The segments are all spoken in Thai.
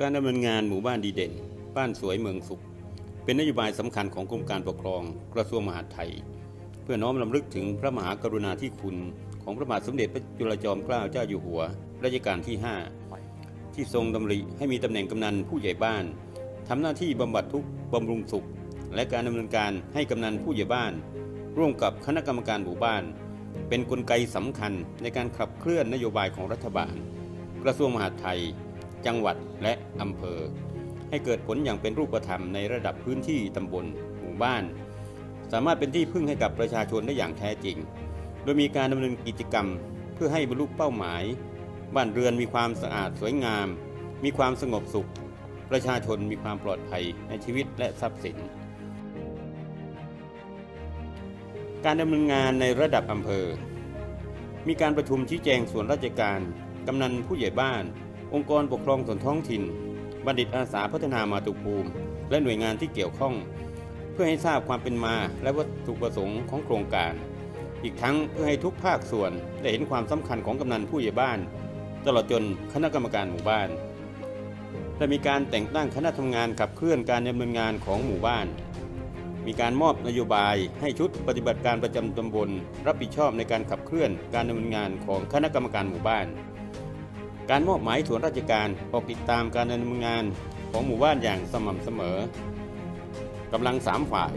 การดำเนินงานหมู่บ้านดีเด่น บ้านสวยเมืองสุข เป็นนโยบายสำคัญของกรมการปกครองกระทรวงมหาดไทย เพื่อน้อมรำลึกถึงพระมหากรุณาธิคุณ ของพระบาทสมเด็จพระจุลจอมเกล้าเจ้าอยู่หัวรัชกาลที่ 5 ที่ทรงดำริให้มีตำแหน่งกำนันผู้ใหญ่บ้านทำหน้าที่บำบัดทุกข์บำรุงสุข และการดำเนินการให้กำนันผู้ใหญ่บ้าน ร่วมกับคณะกรรมการหมู่บ้าน เป็นนกลไกสำคัญในการขับเคลื่อนนโยบายของรัฐบาล กระทรวงมหาดไทย จังหวัดและอำเภอ ให้เกิดผลอย่างเป็นรูปธรรมในระดับพื้นที่ตำบลหมู่บ้าน สามารถเป็นที่พึ่งให้กับประชาชนได้อย่างแท้จริง โดยมีการดำเนินกิจกรรมเพื่อให้บรรลุเป้าหมาย บ้านเรือนมีความสะอาดสวยงาม มีความสงบสุข ประชาชนมีความปลอดภัยในชีวิตและทรัพย์สิน การดำเนินงานในระดับอำเภอ มีการประชุมชี้แจงส่วนราชการกำนันผู้ใหญ่บ้าน องค์กรปกครองส่วนท้องถิ่น บัณฑิตอาสาพัฒนามาตุภูมิ และหน่วยงานที่เกี่ยวข้อง เพื่อให้ทราบความเป็นมาและวัตถุประสงค์ของโครงการ อีกทั้งเพื่อให้ทุกภาคส่วนได้เห็นความสำคัญของกำนันผู้ใหญ่บ้าน ตลอดจนคณะกรรมการหมู่บ้านและมีการแต่งตั้งคณะทำงานขับเคลื่อนการดำเนินงานของหมู่บ้าน มีการมอบนโยบายให้ชุดปฏิบัติการประจำตำบล รับผิดชอบในการขับเคลื่อนการดำเนินงานของคณะกรรมการหมู่บ้าน การมอบหมายส่วนราชการออกติดตามการดำเนินงานของหมู่บ้านอย่างสม่ำเสมอกำลังสามฝ่าย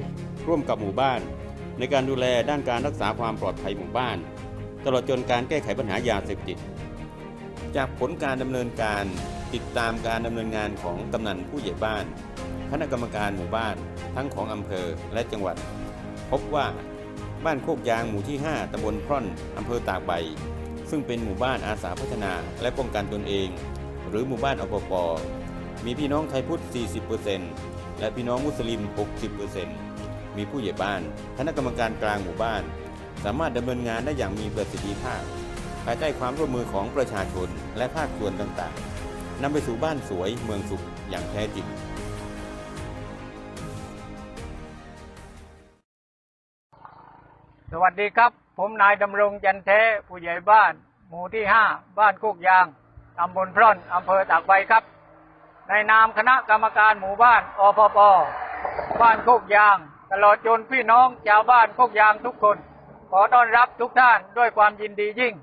ร่วมกับหมู่บ้าน ในการดูแลด้านการรักษาความปลอดภัยหมู่บ้าน ตลอดจนการแก้ไขปัญหายาเสพติด จากผลการดำเนินการติดตามการดำเนินงานของกำนันผู้ใหญ่บ้าน คณะกรรมการหมู่บ้าน ทั้งของอำเภอและจังหวัด พบว่าบ้านโคกยางหมู่ที่ 5ตำบลพร่อนอำเภอตากใบ ซึ่งเป็นหมู่บ้านอาสาพัฒนาและป้องกันตนเอง หรือหมู่บ้านอปปมีพี่น้องไทยพุทธ 40%และพี่น้องมุสลิม 60%มีผู้ใหญ่บ้าน คณะกรรมการกลางหมู่บ้าน สามารถดำเนินงานได้อย่างมีประสิทธิภาพ ภายใต้ความร่วมมือของประชาชนและภาคส่วนต่างๆนำไปสู่บ้านสวยเมืองสุขอย่างแท้จริง สวัสดีครับ ผมนายดำรงจันเทผู้ใหญ่บ้าน หมู่ที่ห้าบ้านโคกยางตำบลพร่อนอำเภอตากใบครับ ในนามคณะกรรมการหมู่บ้านอพปบ้านโคกยาง ตลอดจนพี่น้องชาวบ้านโคกยางทุกคน ขอต้อนรับทุกท่านด้วยความยินดียิ่ง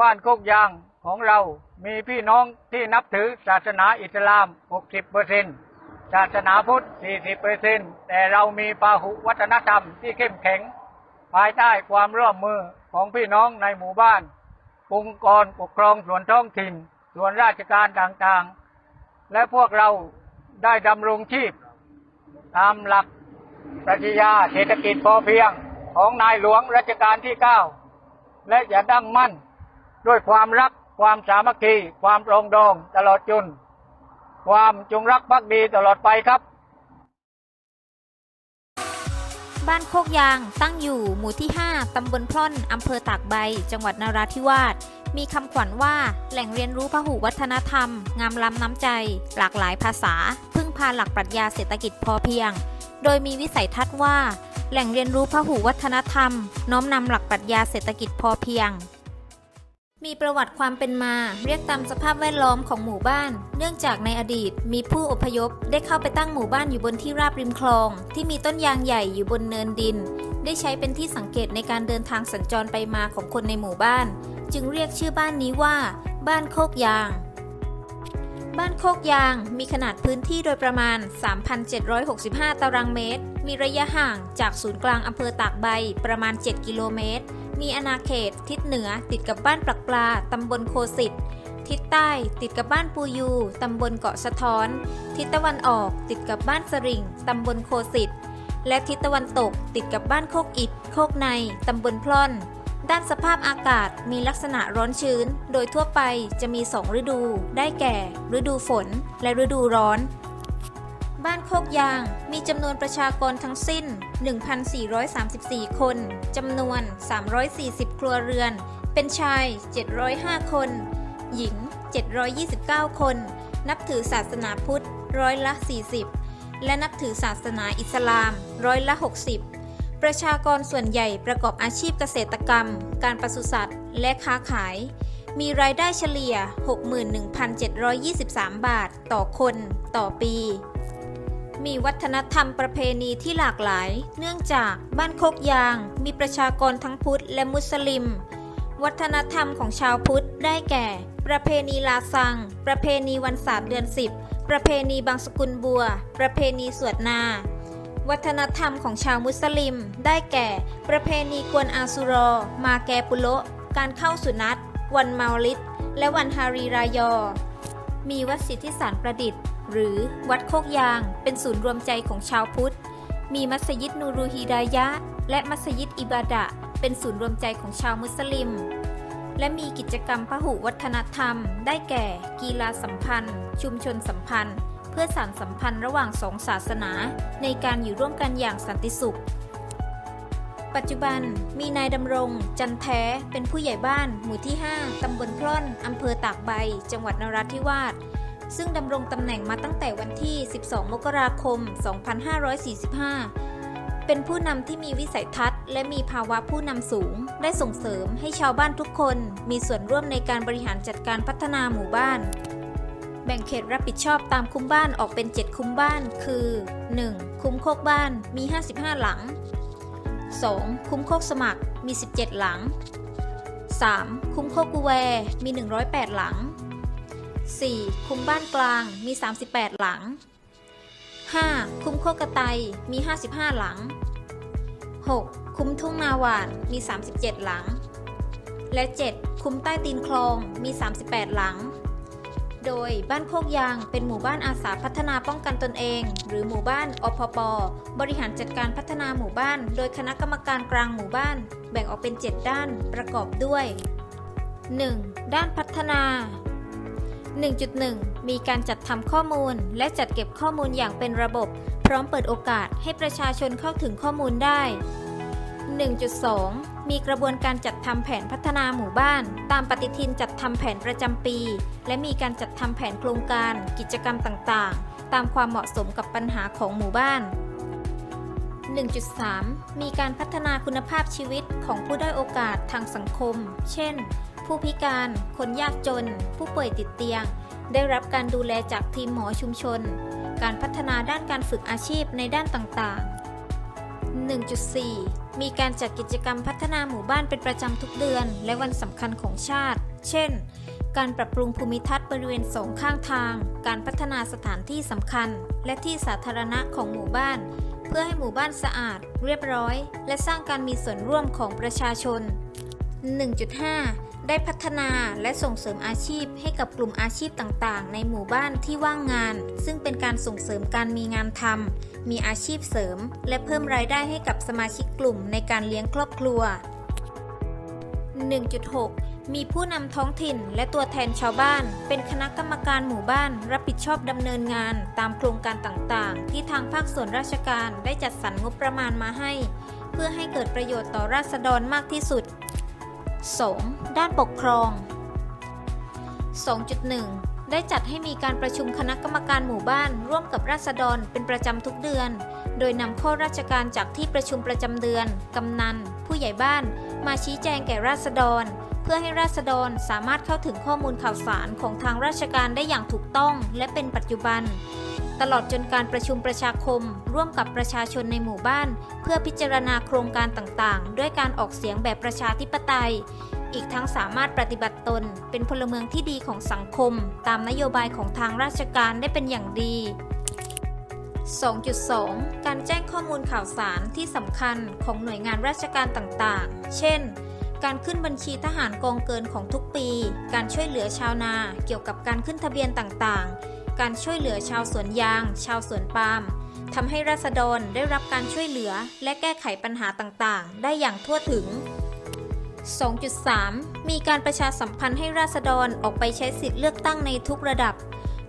บ้านโคกยางของเรามีพี่น้องที่นับถือศาสนาอิสลาม 60เปอร์เซ็นศาสนาพุทธ 40เปอร์เซ็นแต่เรามีพาหุวัฒนธรรมที่เข้มแข็ง ภายใต้ความร่วมมือของพี่น้องในหมู่บ้าน องค์กรปกครองส่วนท้องถิ่น ส่วนราชการต่างๆ และพวกเราได้ดำรงชีพ ตามหลักปรัชญาเศรษฐกิจพอเพียงของนายหลวงรัชกาลที่ 9 และจะดั้งมั่นด้วยความรักความสามัคคี ความปรองดองตลอดจน ความจงรักภักดีตลอดไปครับ บ้านโคกยาง ตั้งอยู่หมู่ที่ 5 ตำบลพร่อน อำเภอตากใบ จังหวัดนราธิวาส มีคำขวัญว่า แหล่งเรียนรู้พหุวัฒนธรรม งามล้ำน้ำใจ หลากหลายภาษา พึ่งพาหลักปรัชญาเศรษฐกิจพอเพียง โดยมีวิสัยทัศน์ว่า แหล่งเรียนรู้พหุวัฒนธรรม น้อมนำหลักปรัชญาเศรษฐกิจพอเพียง มีประวัติความเป็นมาเรียกตามสภาพแวดล้อมของหมู่บ้าน เนื่องจากในอดีต มีผู้อพยพได้เข้าไปตั้งหมู่บ้านอยู่บนที่ราบริมคลอง ที่มีต้นยางใหญ่อยู่บนเนินดิน ได้ใช้เป็นที่สังเกตในการเดินทางสัญจรไปมาของคนในหมู่บ้าน จึงเรียกชื่อบ้านนี้ว่า บ้านโคกยาง บ้านโคกยางมีขนาดพื้นที่โดยประมาณ 3,765 ตารางเมตร มีระยะห่างจากศูนย์กลางอำเภอตากใบประมาณ 7 กิโลเมตร มีอาณาเขต ทิศเหนือติดกับบ้านปลักปลาตำบลโคสิตทิศใต้ติดกับบ้านปูยูตำบลเกาะสะท้อน ทิศตะวันออกติดกับบ้านสริงตำบลโคสิตและทิศตะวันตกติดกับบ้านโคกอิดโคกในตำบลพล่อน ด้านสภาพอากาศมีลักษณะร้อนชื้น โดยทั่วไปจะมี2ฤดู ได้แก่ ฤดูฝน และฤดูร้อน บ้านโคกยางมีจำนวนประชากรทั้งสิ้น 1,434 คน จำนวน 340 ครัวเรือน เป็นชาย 705 คน หญิง 729 คน นับถือศาสนาพุทธ ร้อยละ 40 และนับถือศาสนาอิสลาม ร้อยละ 60 ประชากรส่วนใหญ่ประกอบอาชีพเกษตรกรรม การปศุสัตว์ และค้าขาย มีรายได้เฉลี่ย 61,723 บาท ต่อคน ต่อปี มีวัฒนธรรมประเพณีที่หลากหลาย เนื่องจากบ้านโคกยาง มีประชากรทั้งพุทธและมุสลิม วัฒนธรรมของชาวพุทธได้แก่ ประเพณีลาซัง ประเพณีวันศาสตร์เดือน10ประเพณีบางสกุลบัว ประเพณีสวดนา วัฒนธรรมของชาวมุสลิม ได้แก่ ประเพณีกวนอาสุรอ มาแกปุโลการเข้าสุนัตวันเมาลิดและวันฮารีรายอ มีวัดสิทธิสารประดิษฐ์ หรือวัดโคกยาง เป็นศูนย์รวมใจของชาวพุทธ มีมัสยิดนูรูฮีดายะ และมัสยิดอิบาดะ เป็นศูนย์รวมใจของชาวมุสลิม และมีกิจกรรมพหุวัฒนธรรม ได้แก่ กีฬาสัมพันธ์ ชุมชนสัมพันธ์ เพื่อสานสัมพันธ์ระหว่างสองศาสนา ในการอยู่ร่วมกันอย่างสันติสุขปัจจุบันมีนายดำรง จันแท้ เป็นผู้ใหญ่บ้าน หมู่ที่ 5 ตำบลพร่อน อำเภอตากใบ จังหวัดนราธิวาส ซึ่งดำรงตำแหน่งมาตั้งแต่วันที่ 12 มกราคม 2545เป็นผู้นำที่มีวิสัยทัศน์และมีภาวะผู้นำสูง ได้ส่งเสริมให้ชาวบ้านทุกคน มีส่วนร่วมในการบริหารจัดการพัฒนาหมู่บ้าน แบ่งเขตรับผิดชอบตามคุ้มบ้านออกเป็น 7 คุ้มบ้าน คือ 1. คุ้มโคกบ้านมี 55 หลัง 2. คุ้มโคกสมัครมี 17 หลัง 3. คุ้มโคกกูแวมี 108 หลัง 4. คุ้มบ้านกลางมี 38 หลัง 5. คุ้มโคกกระไตมี 55 หลัง 6. คุ้มทุ่งนาหวานมี 37 หลัง และ 7. คุ้มใต้ตีนคลองมี 38 หลัง โดยบ้านโคกยางเป็นหมู่บ้านอาสาพัฒนาป้องกันตนเอง หรือหมู่บ้านอพปบริหารจัดการพัฒนาหมู่บ้าน โดยคณะกรรมการกลางหมู่บ้าน แบ่งออกเป็น 7 ด้านประกอบด้วย 1. ด้านพัฒนา 1.1 มีการจัดทำข้อมูล และจัดเก็บข้อมูลอย่างเป็นระบบ พร้อมเปิดโอกาสให้ประชาชนเข้าถึงข้อมูลได้ 1.2 มีกระบวนการจัดทำแผนพัฒนาหมู่บ้าน ตามปฏิทินจัดทำแผนประจำปี และมีการจัดทำแผนโครงการ กิจกรรมต่างๆ ตามความเหมาะสมกับปัญหาของหมู่บ้าน 1.3 มีการพัฒนาคุณภาพชีวิตของผู้ได้โอกาสทางสังคม เช่น ผู้พิการ คนยากจน ผู้ป่วยติดเตียง ได้รับการดูแลจากทีมหมอชุมชน การพัฒนาด้านการฝึกอาชีพในด้านต่างๆ 1.4 มีการจัดกิจกรรมพัฒนาหมู่บ้านเป็นประจำทุกเดือน และวันสำคัญของชาติ เช่น การปรับปรุงภูมิทัศน์บริเวณสองข้างทาง การพัฒนาสถานที่สำคัญ และที่สาธารณะของหมู่บ้าน เพื่อให้หมู่บ้านสะอาด เรียบร้อย และสร้างการมีส่วนร่วมของประชาชน 1.5 ได้พัฒนาและส่งเสริมอาชีพให้กับกลุ่มอาชีพต่างๆ ในหมู่บ้านที่ว่างงาน ซึ่งเป็นการส่งเสริมการมีงานทำมีอาชีพเสริม และเพิ่มรายได้ให้กับสมาชิกกลุ่มในการเลี้ยงครอบครัว 1.6 มีผู้นำท้องถิ่นและตัวแทนชาวบ้าน เป็นคณะกรรมการหมู่บ้าน รับผิดชอบดำเนินงาน ตามโครงการต่างๆ ที่ทางภาคส่วนราชการได้จัดสรรงบประมาณมาให้ เพื่อให้เกิดประโยชน์ต่อราษฎรมากที่สุด 2. ด้านปกครอง 2.1 ได้จัดให้มีการประชุมคณะกรรมการหมู่บ้าน ร่วมกับราษฎรเป็นประจำทุกเดือน โดยนำข้อราชการจากที่ประชุมประจำเดือน กำนัน ผู้ใหญ่บ้าน มาชี้แจงแก่ราษฎร เพื่อให้ราษฎรสามารถเข้าถึงข้อมูลข่าวสารของทางราชการได้อย่างถูกต้องและเป็นปัจจุบัน ตลอดจนการประชุมประชาคม ร่วมกับประชาชนในหมู่บ้าน เพื่อพิจารณาโครงการต่างๆ ด้วยการออกเสียงแบบประชาธิปไตย อีกทั้งสามารถปฏิบัติตน เป็นพลเมืองที่ดีของสังคม ตามนโยบายของทางราชการได้เป็นอย่างดี 2.2 การแจ้งข้อมูลข่าวสารที่สำคัญของหน่วยงานราชการต่างๆ เช่น การขึ้นบัญชีทหารกองเกินของทุกปี การช่วยเหลือชาวนา เกี่ยวกับการขึ้นทะเบียนต่างๆ การช่วยเหลือชาวสวนยาง ชาวสวนปาล์มทำให้ราษฎรได้รับการช่วยเหลือและแก้ไขปัญหาต่างๆ ได้อย่างทั่วถึง 2.3 มีการประชาสัมพันธ์ให้ราษฎรออกไปใช้สิทธิเลือกตั้งในทุกระดับ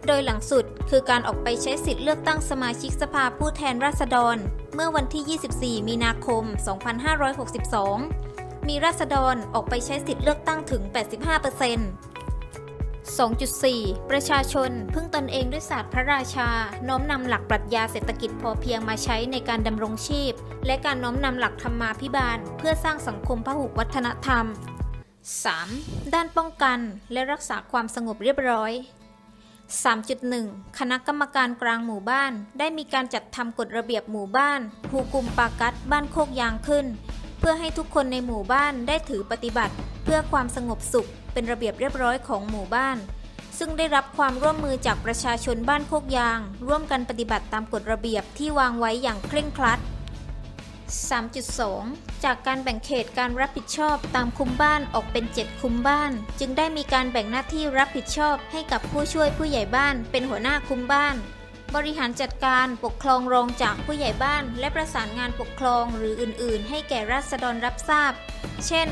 โดยหลังสุดคือการออกไปใช้สิทธิเลือกตั้งสมาชิกสภาผู้แทนราษฎร เมื่อวันที่ 24 มีนาคม 2562 มีราษฎรออกไปใช้สิทธิเลือกตั้งถึง 85% 2.4 ประชาชน พึ่งตนเองด้วยศาสตร์พระราชา น้อมนำหลักปรัชญาเศรษฐกิจพอเพียงมาใช้ในการดำรงชีพ และการน้อมนำหลักธรรมาภิบาล เพื่อสร้างสังคมพหุวัฒนธรรม 3. ด้านป้องกันและรักษาความสงบเรียบร้อย 3.1 คณะกรรมการกลางหมู่บ้าน ได้มีการจัดทำกฎระเบียบหมู่บ้านฮูกุมปากัดบ้านโคกยางขึ้น เพื่อให้ทุกคนในหมู่บ้านได้ถือปฏิบัติ เพื่อความสงบสุข เป็นระเบียบเรียบร้อยของหมู่บ้าน ซึ่งได้รับความร่วมมือจากประชาชนบ้านโคกยาง ร่วมกันปฏิบัติตามกฎระเบียบที่วางไว้อย่างเคร่งครัด 3.2 จากการแบ่งเขตการรับผิดชอบตามคุมบ้านออกเป็น 7 คุมบ้าน จึงได้มีการแบ่งหน้าที่รับผิดชอบให้กับผู้ช่วยผู้ใหญ่บ้านเป็นหัวหน้าคุมบ้าน บริหารจัดการปกครองรองจากผู้ใหญ่บ้าน และประสานงานปกครองหรืออื่น ๆ ให้แก่ราษฎรรับทราบ เช่น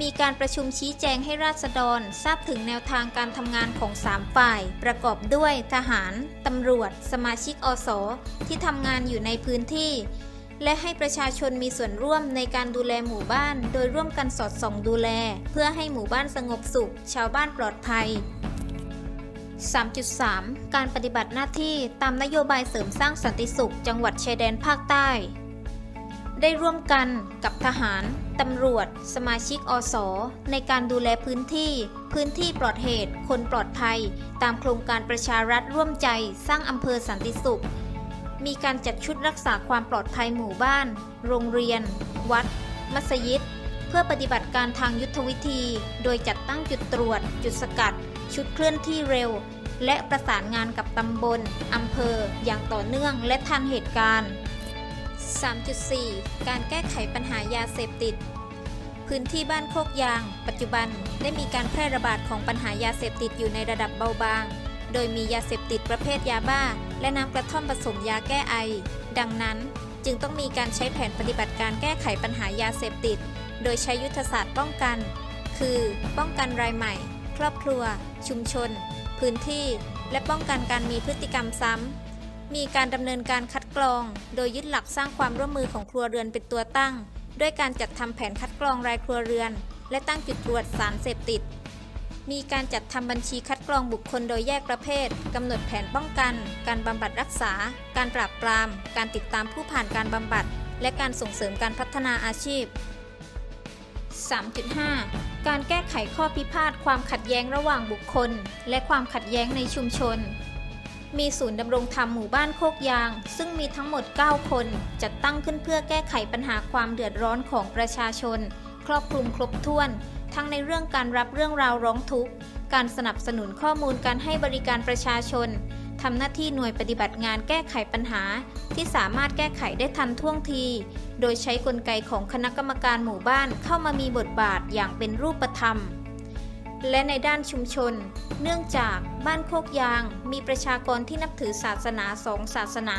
มีการประชุมชี้แจงให้ราษฎรทราบถึงแนวทางการทำงานของ 3 ฝ่าย ประกอบด้วยทหาร ตำรวจ สมาชิกอสที่ทำงานอยู่ในพื้นที่ และให้ประชาชนมีส่วนร่วมในการดูแลหมู่บ้าน โดยร่วมกันสอดส่องดูแล เพื่อให้หมู่บ้านสงบสุข ชาวบ้านปลอดภัย 3.3 การปฏิบัติหน้าที่ตามนโยบายเสริมสร้างสันติสุข จังหวัดชายแดนภาคใต้ ได้ร่วมกันกับทหาร ตำรวจ สมาชิกอสอในการดูแลพื้นที่ พื้นที่ปลอดเหตุ คนปลอดภัย ตามโครงการประชารัฐร่วมใจสร้างอำเภอสันติสุข มีการจัดชุดรักษาความปลอดภัยหมู่บ้าน โรงเรียน วัด มัสยิด เพื่อปฏิบัติการทางยุทธวิธี โดยจัดตั้งจุดตรวจ จุดสกัด ชุดเคลื่อนที่เร็ว และประสานงานกับตำบลอำเภอ อย่างต่อเนื่องและทันเหตุการณ์ 3.4 การแก้ไขปัญหายาเสพติด พื้นที่บ้านโคกยาง ปัจจุบันได้มีการแพร่ระบาดของปัญหายาเสพติดอยู่ในระดับเบาบาง โดยมียาเสพติดประเภทยาบ้า และน้ำกระท่อมผสมยาแก้ไอ ดังนั้นจึงต้องมีการใช้แผนปฏิบัติการแก้ไขปัญหายาเสพติด โดยใช้ยุทธศาสตร์ป้องกัน คือ ป้องกันรายใหม่ ครอบครัว ชุมชน พื้นที่ และป้องกันการมีพฤติกรรมซ้ำ มีการดำเนินการคัดกรอง โดยยึดหลักสร้างความร่วมมือของครัวเรือนเป็นตัวตั้ง ด้วยการจัดทำแผนคัดกรองรายครัวเรือน และตั้งจุดตรวจสารเสพติด มีการจัดทำบัญชีคัดกรองบุคคลโดยแยกประเภทกำหนดแผนป้องกัน การบำบัดรักษา การปราบปราม การติดตามผู้ผ่านการบำบัด และการส่งเสริมการพัฒนาอาชีพ 3.5 การแก้ไขข้อพิพาทความขัดแย้งระหว่างบุคคล และความขัดแย้งในชุมชน มีศูนย์ดำรงธรรมหมู่บ้านโคกยาง ซึ่งมีทั้งหมด 9 คน จัดตั้งขึ้นเพื่อแก้ไขปัญหาความเดือดร้อนของประชาชน ครอบคลุมครบถ้วน ทั้งในเรื่องการรับเรื่องราวร้องทุกข์ การสนับสนุนข้อมูลการให้บริการประชาชน ทำหน้าที่หน่วยปฏิบัติงานแก้ไขปัญหา ที่สามารถแก้ไขได้ทันท่วงที โดยใช้กลไกของคณะกรรมการหมู่บ้านเข้ามามีบทบาทอย่างเป็นรูปธรรม และในด้านชุมชน เนื่องจากบ้านโคกยาง มีประชากรที่นับถือศาสนาสองศาสนา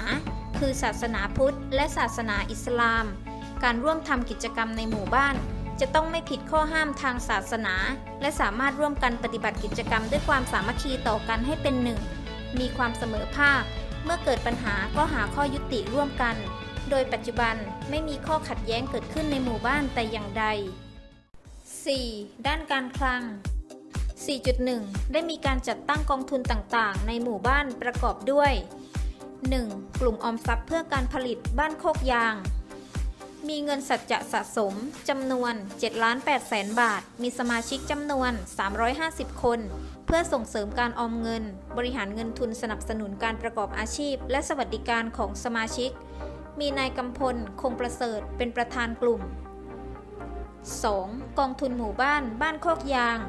คือศาสนาพุทธ และศาสนาอิสลาม การร่วมทำกิจกรรมในหมู่บ้านจะต้องไม่ผิดข้อห้ามทางศาสนา และสามารถร่วมกันปฏิบัติกิจกรรมด้วยความสามัคคีต่อกันให้เป็นหนึ่ง มีความเสมอภาค เมื่อเกิดปัญหาก็หาข้อยุติร่วมกัน โดยปัจจุบันไม่มีข้อขัดแย้งเกิดขึ้นในหมู่บ้านแต่อย่างใด 4. ด้านการคลัง 4.1 ได้มีการจัดตั้งกองทุนต่างๆ ในหมู่บ้านประกอบด้วย 1. กลุ่มออมทรัพย์เพื่อการผลิตบ้านโคกยาง มีเงินสัจจะสะสมจำนวน7 8 0 0 0 0บาท มีสมาชิกจำนวน 350 คน พื่อส่งเสริมการออมเงิน บริหารเงินทุนสนับสนุนการประกอบอาชีพ และสวัสดิการของสมาชิก มีนายกำพล คงประเสริฐ เป็นประธานกลุ่ม 2. กองทุนหมู่บ้าน บ้านโคกยาง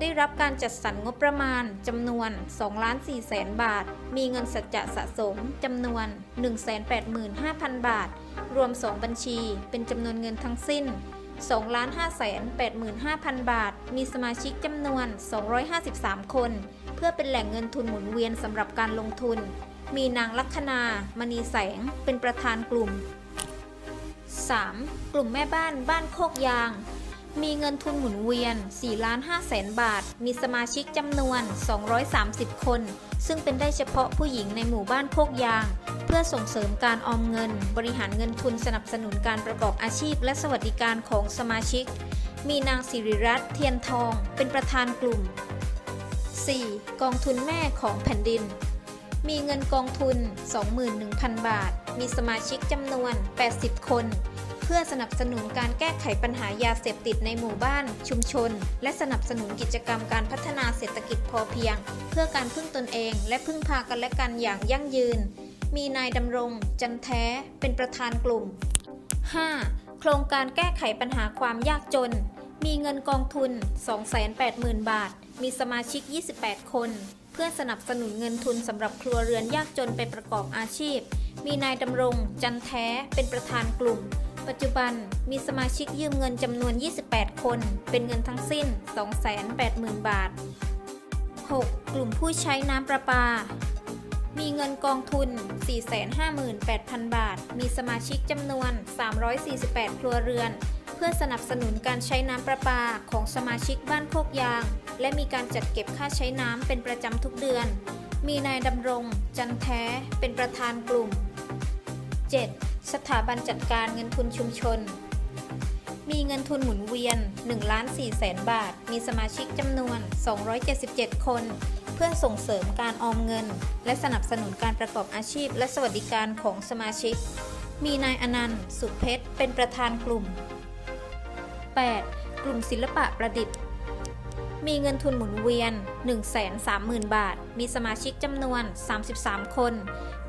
ได้รับการจัดสรรงบประมาณจำนวน2ล้าน4แสนบาท มีเงินสัจจะสะสมจำนวน 185,000 บาท รวม 2 บัญชี เป็นจำนวนเงินทั้งสิ้น 2ล้าน5แสน85,000 บาท มีสมาชิกจำนวน 253 คน เพื่อเป็นแหล่งเงินทุนหมุนเวียนสำหรับการลงทุน มีนางลัคนามณีแสง เป็นประธานกลุ่ม 3. กลุ่มแม่บ้านบ้านโคกยาง มีเงินทุนหมุนเวียน 4 ล้าน5แสนบาท มีสมาชิกจำนวน 230 คน ซึ่งเป็นได้เฉพาะผู้หญิงในหมู่บ้านโคกยาง เพื่อส่งเสริมการออมเงิน บริหารเงินทุนสนับสนุนการประกอบอาชีพ และสวัสดิการของสมาชิก มีนางสิริรัตน์เทียนทอง เป็นประธานกลุ่ม 4. กองทุนแม่ของแผ่นดิน มีเงินกองทุน 21,000 บาท มีสมาชิกจำนวน 80 คน เพื่อสนับสนุนการแก้ไขปัญหายาเสพติดในหมู่บ้าน ชุมชน และสนับสนุนกิจกรรมการพัฒนาเศรษฐกิจพอเพียง เพื่อการพึ่งตนเอง และพึ่งพากันและกันอย่างยั่งยืน มีนายดำรง จันแท้ เป็นประธานกลุ่ม 5. โครงการแก้ไขปัญหาความยากจน มีเงินกองทุน 280,000 บาท มีสมาชิก 28 คน เพื่อสนับสนุนเงินทุนสำหรับครัวเรือนยากจนไปประกอบอาชีพ มีนายดำรง จันแท้ เป็นประธานกลุ่ม ปัจจุบันมีสมาชิกยืมเงินจำนวน 28 คน เป็นเงินทั้งสิ้น 280,000 บาท 6. กลุ่มผู้ใช้น้ำประปา มีเงินกองทุน 458,000 บาท มีสมาชิกจำนวน 348 ครัวเรือน เพื่อสนับสนุนการใช้น้ำประปาของสมาชิกบ้านโคกยาง และมีการจัดเก็บค่าใช้น้ำเป็นประจำทุกเดือน มีนายดำรง จันแท้ เป็นประธานกลุ่ม 7. สถาบันจัดการเงินทุนชุมชน มีเงินทุนหมุนเวียน1ล้าน4แสนบาท มีสมาชิกจำนวน 277 คน เพื่อส่งเสริมการออมเงิน และสนับสนุนการประกอบอาชีพ และสวัสดิการของสมาชิก มีนายอนันต์ สุขเพชร เป็นประธานกลุ่ม 8. กลุ่มศิลปะประดิษฐ์ มีเงินทุนหมุนเวียน 130,000 บาท มีสมาชิกจำนวน 33 คน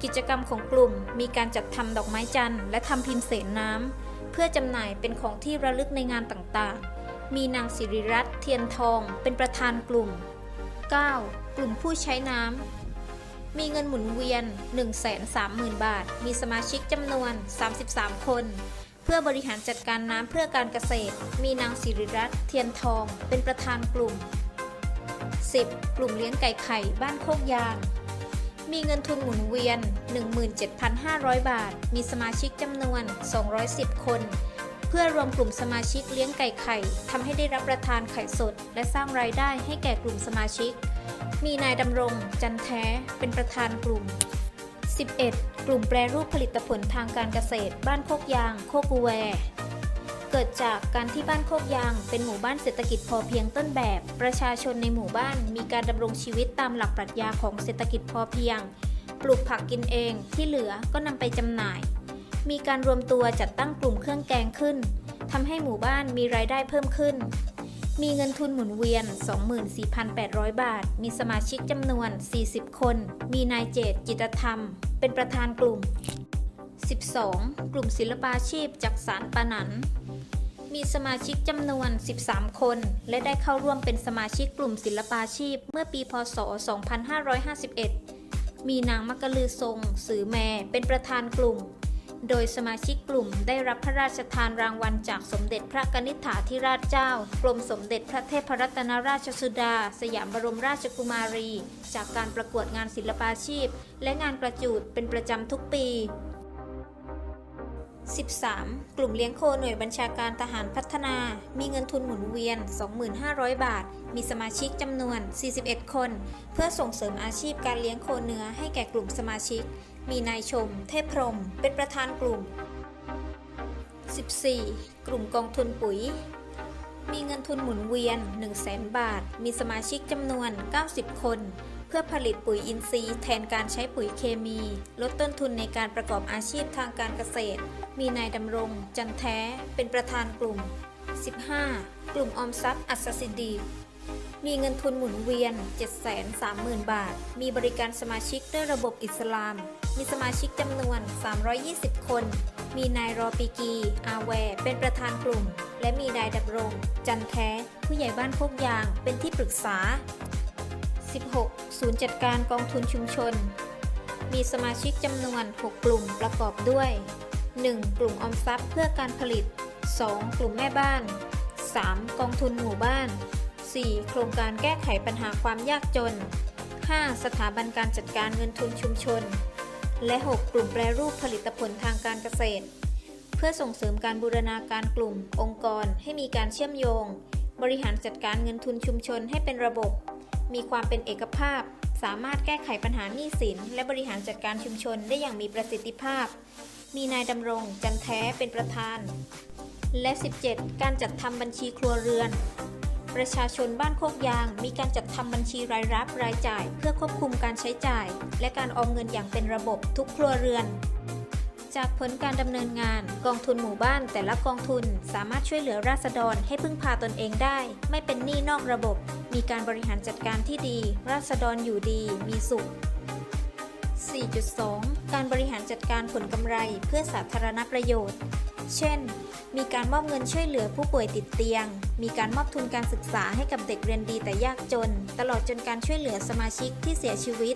กิจกรรมของกลุ่มมีการจัดทำดอกไม้จันทร์และทำพิมพ์เสนน้ำ เพื่อจำหน่ายเป็นของที่ระลึกในงานต่างๆ มีนางสิริรัตน์เทียนทองเป็นประธานกลุ่ม 9. กลุ่มผู้ใช้น้ำ มีเงินหมุนเวียน 130,000 บาท มีสมาชิกจำนวน 33 คน พื่อบริหารจัดการน้ำเพื่อการเกษตร มีนางสิริรัตน์เทียนทอง เป็นประธานกลุ่ม 10. กลุ่มเลี้ยงไก่ไข่ บ้านโคกยาง มีเงินทุนหมุนเวียน 17,500 บาท มีสมาชิกจำนวน 210 คน เพื่อรวมกลุ่มสมาชิกเลี้ยงไก่ไข่ทำให้ได้รับประทานไข่สด และสร้างรายได้ให้แก่กลุ่มสมาชิก มีนายดำรง จันแท้ เป็นประธานกลุ่ม 11. กลุ่มแปรรูปผลิตผลทางการเกษตร บ้านโคกยาง โคกูแว เกิดจากการที่บ้านโคกยาง เป็นหมู่บ้านเศรษฐกิจพอเพียงต้นแบบ ประชาชนในหมู่บ้านมีการดำรงชีวิตตามหลักปรัชญาของเศรษฐกิจพอเพียง ปลูกผักกินเองที่เหลือก็นำไปจำหน่าย มีการรวมตัวจัดตั้งกลุ่มเครื่องแกงขึ้นทำให้หมู่บ้านมีรายได้เพิ่มขึ้น มีเงินทุนหมุนเวียน 24,800 บาท มีสมาชิกจำนวน 40 คน มีนายเจตจิตธรรม เป็นประธานกลุ่ม 12. กลุ่มศิลปาชีพจากสารปานัน มีสมาชิกจำนวน 13 คน และได้เข้าร่วมเป็นสมาชิกกลุ่มศิลปาชีพเมื่อปีพศ 2551 มีนางมักกะลือทรง สือแม่เป็นประธานกลุ่ม โดยสมาชิกกลุ่มได้รับพระราชทานรางวัลจากสมเด็จพระกนิษฐาธิราชเจ้า กรมสมเด็จพระเทพรัตนราชสุดา สยามบรมราชกุมารี จากการประกวดงานศิลปาชีพ และงานประจูดเป็นประจำทุกปี 13. กลุ่มเลี้ยงโคหน่วยบัญชาการทหารพัฒนา มีเงินทุนหมุนเวียน 2,500 บาท มีสมาชิกจำนวน 41 คน เพื่อส่งเสริมอาชีพการเลี้ยงโคเนื้อให้แก่กลุ่มสมาชิก มีนายชม เทพพรม เป็นประธานกลุ่ม 14. กลุ่มกองทุนปุ๋ย มีเงินทุนหมุนเวียน 100,000 บาท มีสมาชิกจำนวน 90 คน เพื่อผลิตปุ๋ยอินทรีย์ แทนการใช้ปุ๋ยเคมี ลดต้นทุนในการประกอบอาชีพทางการเกษตร มีนายดำรง จันแท้ เป็นประธานกลุ่ม 15. กลุ่มออมทรัพย์อัศสิดี มีเงินทุนหมุนเวียน 730,000 บาท มีบริการสมาชิกด้วยระบบอิสลาม มีสมาชิกจำนวน 320 คน มีนายรอปีกี อาแว เป็นประธานกลุ่ม และมีนายดำรง จันแท้ ผู้ใหญ่บ้านโคกยาง เป็นที่ปรึกษา 16. ศูนย์จัดการกองทุนชุมชน มีสมาชิกจำนวน 6 กลุ่มประกอบด้วย 1. กลุ่มออมทรัพย์เพื่อการผลิต 2. กลุ่มแม่บ้าน 3. กองทุนหมู่บ้าน 4. โครงการแก้ไขปัญหาความยากจน 5. สถาบันการจัดการเงินทุนชุมชน และ 6. กลุ่มแปรรูปผลิตผลทางการเกษตร เพื่อส่งเสริมการบูรณาการกลุ่ม องค์กร ให้มีการเชื่อมโยง บริหารจัดการเงินทุนชุมชนให้เป็นระบบ มีความเป็นเอกภาพ สามารถแก้ไขปัญหาหนี้สิน และบริหารจัดการชุมชนได้อย่างมีประสิทธิภาพ มีนายดำรง จันแท้เป็นประธาน และ 17 การจัดทำบัญชีครัวเรือน ประชาชนบ้านโคกยาง มีการจัดทำบัญชีรายรับรายจ่าย เพื่อควบคุมการใช้จ่าย และการออมเงินอย่างเป็นระบบทุกครัวเรือน จากผลการดำเนินงาน กองทุนหมู่บ้านแต่ละกองทุนสามารถช่วยเหลือราษฎรให้พึ่งพาตนเองได้ ไม่เป็นหนี้นอกระบบ มีการบริหารจัดการที่ดี ราษฎรอยู่ดี มีสุข 4.2 การบริหารจัดการผลกำไรเพื่อสาธารณประโยชน์ เช่น มีการมอบเงินช่วยเหลือผู้ป่วยติดเตียง มีการมอบทุนการศึกษาให้กับเด็กเรียนดีแต่ยากจน ตลอดจนการช่วยเหลือสมาชิกที่เสียชีวิต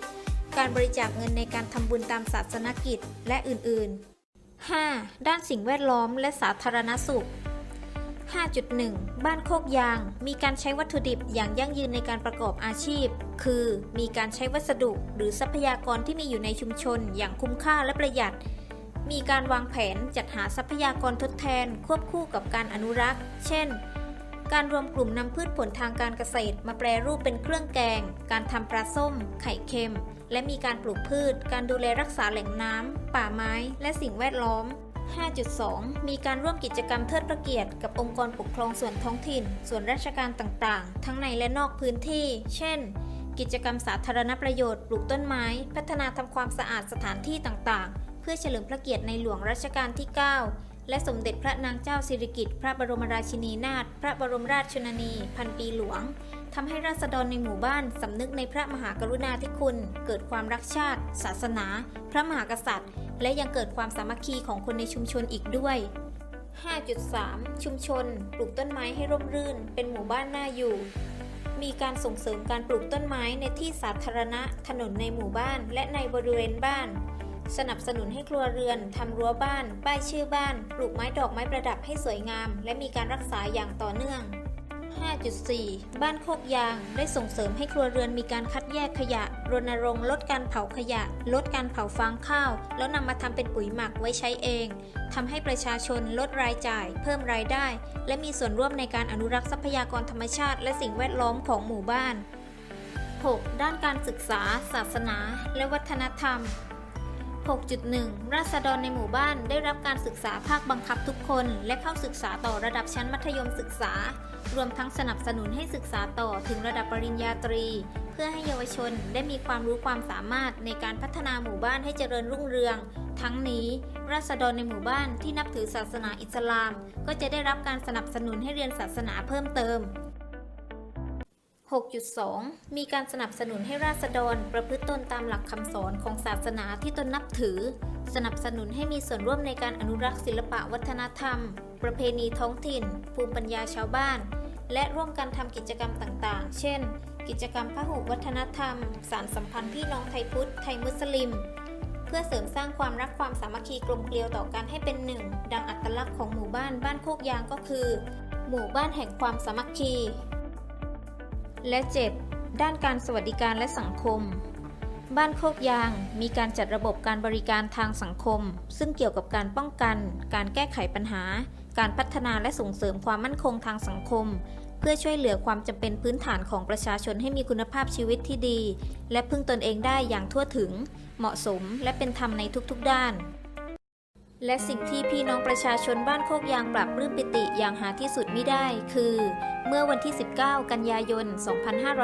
การบริจาคเงินในการทำบุญตามศาสนกิจ และอื่น ๆ 5. ด้านสิ่งแวดล้อมและสาธารณสุข 5.1 บ้านโคกยาง มีการใช้วัตถุดิบอย่างยั่งยืนในการประกอบอาชีพ คือ มีการใช้วัสดุหรือทรัพยากรที่มีอยู่ในชุมชน อย่างคุ้มค่าและประหยัด มีการวางแผนจัดหาทรัพยากรทดแทน ควบคู่กับการอนุรักษ์ เช่น การรวมกลุ่มนำพืชผลทางการเกษตร มาแปรรูปเป็นเครื่องแกง การทำปลาส้ม ไข่เค็ม และมีการปลูกพืช การดูแลรักษาแหล่งน้ำ ป่าไม้ และสิ่งแวดล้อม 5.2 มีการร่วมกิจกรรมเทิดพระเกียรติ กับองค์กรปกครองส่วนท้องถิ่น ส่วนราชการต่างๆ ทั้งในและนอกพื้นที่ เช่น กิจกรรมสาธารณประโยชน์ ปลูกต้นไม้ พัฒนาทำความสะอาดสถานที่ต่างๆ เพื่อเฉลิมพระเกียรติในหลวงรัชกาลที่ 9 และสมเด็จพระนางเจ้าสิริกิติ์พระบรมราชินีนาถพระบรมราชชนนี พันปีหลวงทำให้ราษฎรในหมู่บ้านสำนึกในพระมหากรุณาธิคุณ เกิดความรักชาติ ศาสนา พระมหากษัตริย์ และยังเกิดความสามัคคีของคนในชุมชนอีกด้วย 5.3 ชุมชน ปลูกต้นไม้ให้ร่มรื่น เป็นหมู่บ้านน่าอยู่มีการส่งเสริมการปลูกต้นไม้ในที่สาธารณะ ถนนในหมู่บ้าน และในบริเวณบ้าน สนับสนุนให้ครัวเรือนทำรั้วบ้าน ป้ายชื่อบ้าน ปลูกไม้ดอกไม้ประดับให้สวยงาม และมีการรักษาอย่างต่อเนื่อง 5.4 บ้านโคกยางได้ส่งเสริมให้ครัวเรือนมีการคัดแยกขยะ รณรงค์ลดการเผาขยะ ลดการเผาฟางข้าว แล้วนำมาทำเป็นปุ๋ยหมักไว้ใช้เองทำให้ประชาชนลดรายจ่าย เพิ่มรายได้ และมีส่วนร่วมในการอนุรักษ์ทรัพยากรธรรมชาติ และสิ่งแวดล้อมของหมู่บ้าน 6. ด้านการศึกษา ศาสนา และวัฒนธรรม 6.1 ราษฎรในหมู่บ้านได้รับการศึกษาภาคบังคับทุกคน และเข้าศึกษาต่อระดับชั้นมัธยมศึกษา รวมทั้งสนับสนุนให้ศึกษาต่อถึงระดับปริญญาตรี เพื่อให้เยาวชนได้มีความรู้ความสามารถในการพัฒนาหมู่บ้านให้เจริญรุ่งเรือง ทั้งนี้ ราษฎรในหมู่บ้านที่นับถือศาสนาอิสลาม ก็จะได้รับการสนับสนุนให้เรียนศาสนาเพิ่มเติม 6.2 มีการสนับสนุนให้ราษฎรประพฤติตนตามหลักคำสอนของศาสนาที่ตนนับถือ สนับสนุนให้มีส่วนร่วมในการอนุรักษ์ศิลปะวัฒนธรรม ประเพณีท้องถิ่น ภูมิปัญญาชาวบ้าน และร่วมกันทำกิจกรรมต่างๆ เช่น กิจกรรมพหุวัฒนธรรม สารสัมพันธ์พี่น้องไทยพุทธ ไทยมุสลิม เพื่อเสริมสร้างความรักความสามัคคีกลมเกลียวต่อกันให้เป็นหนึ่ง ดังอัตลักษณ์ของหมู่บ้านบ้านโคกยางก็คือ หมู่บ้านแห่งความสามัคคี และ 7. ด้านการสวัสดิการและสังคม บ้านโคกยางมีการจัดระบบการบริการทางสังคม ซึ่งเกี่ยวกับการป้องกัน การแก้ไขปัญหา การพัฒนาและส่งเสริมความมั่นคงทางสังคม เพื่อช่วยเหลือความจำเป็นพื้นฐานของประชาชนให้มีคุณภาพชีวิตที่ดี และพึ่งตนเองได้อย่างทั่วถึง เหมาะสมและเป็นธรรมในทุกๆด้าน และสิ่งที่พี่น้องประชาชนบ้านโคกยางปรับปลื้มปิติอย่างหาที่สุดมิได้ คือ เมื่อวันที่ 19 กันยายน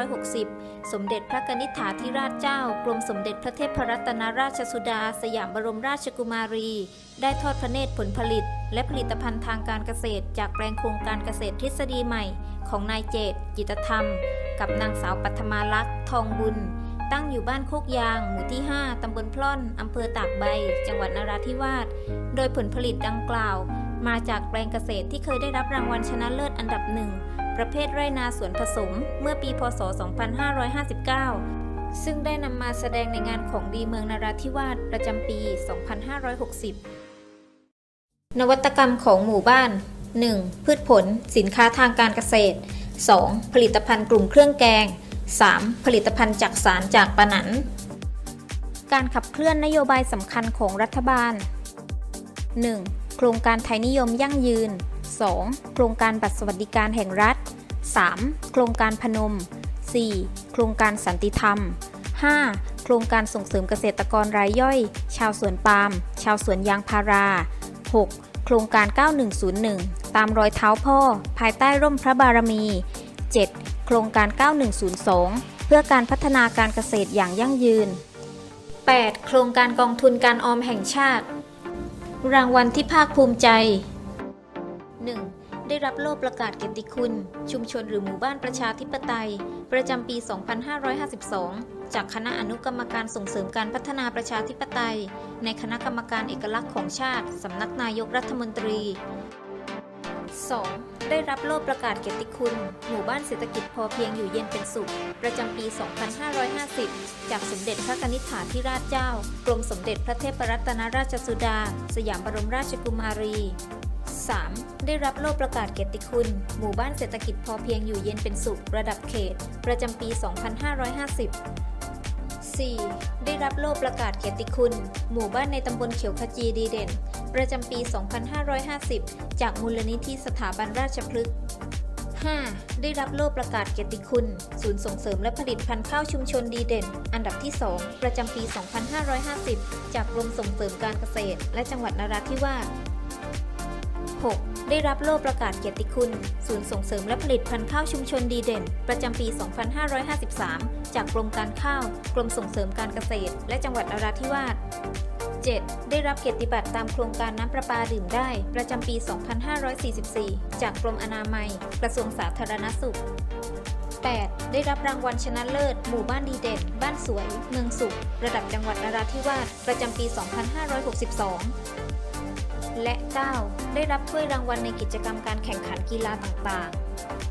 2560 สมเด็จพระกนิษฐาธิราชเจ้ากรมสมเด็จพระเทพรัตนราชสุดา สยามบรมราชกุมารี ได้ทอดพระเนตรผลผลิต และผลิตภัณฑ์ทางการเกษตร จากแปลงโครงการเกษตรทฤษฎีใหม่ ของนายเจตจิตธรรม กับนางสาวปัทมาลักษ์ทองบุญ ตั้งอยู่บ้านโคกยาง หมู่ที่ 5 ตำบลพล่อน อำเภอตากใบ จังหวัดนราธิวาส โดยผลผลิตดังกล่าว มาจากแปลงเกษตรที่เคยได้รับรางวัลชนะเลิศอันดับหนึ่ง ประเภทไร่นาสวนผสม เมื่อปี พศ 2559 ซึ่งได้นำมาแสดงในงานของดีเมืองนราธิวาสประจำปี 2560 นวัตกรรมของหมู่บ้าน 1. พืชผล สินค้าทางการเกษตร 2. ผลิตภัณฑ์กลุ่มเครื่องแกง 3. ผลิตภัณฑ์จากสารจากปะหนัน การขับเคลื่อนนโยบายสำคัญของรัฐบาล 1. โครงการไทยนิยมยั่งยืน 2. โครงการบัตรสวัสดิการแห่งรัฐ 3. โครงการพนม 4. โครงการสันติธรรม 5. โครงการส่งเสริมเกษตรกรรายย่อย ชาวสวนปาล์ม ชาวสวนยางพารา 6. โครงการ 9101 ตามรอยเท้าพ่อ ภายใต้ร่มพระบารมี 7. โครงการ 9102 เพื่อการพัฒนาการเกษตรอย่างยั่งยืน 8. โครงการกองทุนการออมแห่งชาติ รางวัลที่ภาคภูมิใจ 1. ได้รับโล่ประกาศเกียรติคุณ ชุมชนหรือหมู่บ้านประชาธิปไตย ประจำปี 2552 จากคณะอนุกรรมการส่งเสริมการพัฒนาประชาธิปไตย ในคณะกรรมการเอกลักษณ์ของชาติ สำนักนายกรัฐมนตรี 2. ได้รับโล่ประกาศเกียรติคุณ หมู่บ้านเศรษฐกิจพอเพียงอยู่เย็นเป็นสุข ประจำปี 2550 จากสมเด็จพระกนิษฐาธิราชเจ้า กรมสมเด็จพระเทพรัตนราชสุดา สยามบรมราชกุมารี 3. ได้รับโล่ประกาศเกียรติคุณ หมู่บ้านเศรษฐกิจพอเพียงอยู่เย็นเป็นสุข ระดับเขต ประจำปี 2550 4. ได้รับโล่ประกาศเกียรติคุณ หมู่บ้านในตำบลเขียวขจีดีเด่น ประจำปี 2550 จากมูลนิธิสถาบันราชพฤกษ์ 5. ได้รับโล่ประกาศเกียรติคุณ ศูนย์ส่งเสริมและผลิตภัณฑ์ข้าวชุมชนดีเด่น อันดับที่ 2 ประจำปี 2550 จากกรมส่งเสริมการเกษตร และจังหวัดนราธิวาส 6. ได้รับโล่ประกาศเกียรติคุณ ศูนย์ส่งเสริมและผลิตภัณฑ์ข้าวชุมชนดีเด่น ประจำปี 2553 จากกรมการข้าว กรมส่งเสริมการเกษตร และจังหวัดนราธิวาส 7. ได้รับเกียรติบัตรตามโครงการน้ำประปาดื่มได้ ประจำปี 2544 จากกรมอนามัย กระทรวงสาธารณสุข 8. ได้รับรางวัลชนะเลิศ หมู่บ้านดีเด่น บ้านสวย เมืองสุข ระดับจังหวัดนราธิวาส ประจำปี 2562 และ 9. ได้รับถ้วยรางวัลในกิจกรรมการแข่งขันกีฬาต่างๆ